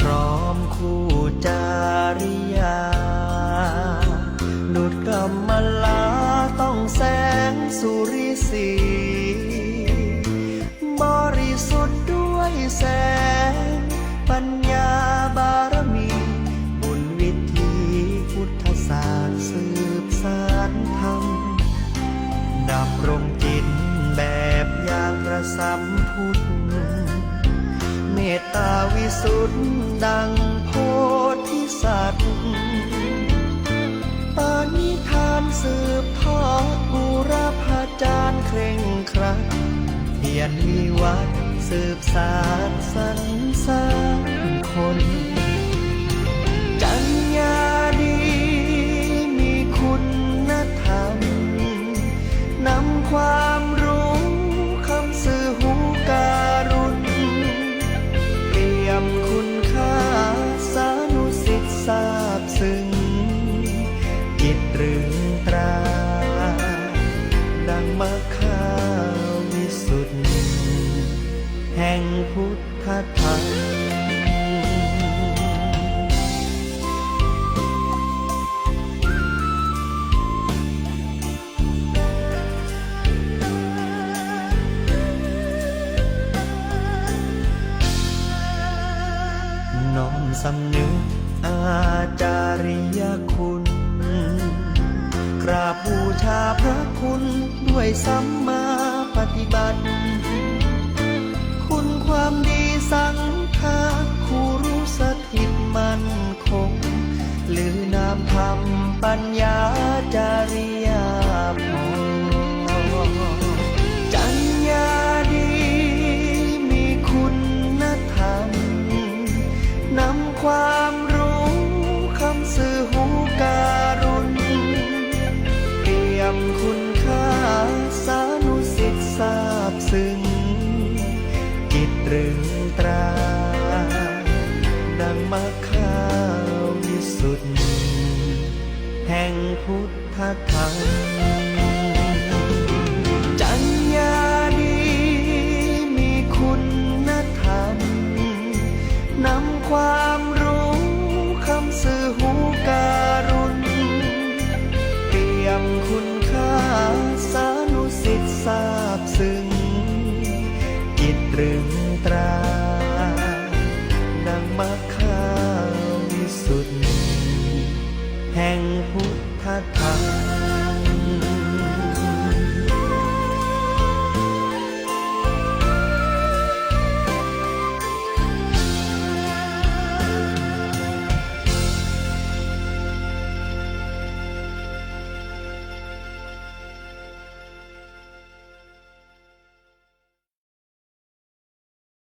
พร้อมคู่จาริยา ดุดกรรมลาต้องแสงสุริสี บริสุทธิ์ด้วยแสง ปัญญาบารมี บุญวิธีพุทธศาสตร์สืบสานธรรม ดับรงจิตแบบอย่างพระสัมพุทธเมตตา สุทธิ์ดังโพธิสัตว์ปานิทานสืบทอดบูรพาจารย์เคร่งครัดเพียรมีวัดสืบสารสรรสร้างคน ทธธรรมน้อมสำนึกอาจาริยคุณ กราบบูชาพระคุณด้วยสัมมาปฏิบัติ จิตตรึงตรา ดังมะข้าววิสุทธิ์แห่งพุทธธรรมจัญญาดีมีคุณธรรมนำความรู้คำสื่อหูการุณเปี่ยมคุณค่าสานุสิทธิทรา ตรึงตรา ดังมะข้าววิสุทธิ์แห่งพุทธธรรม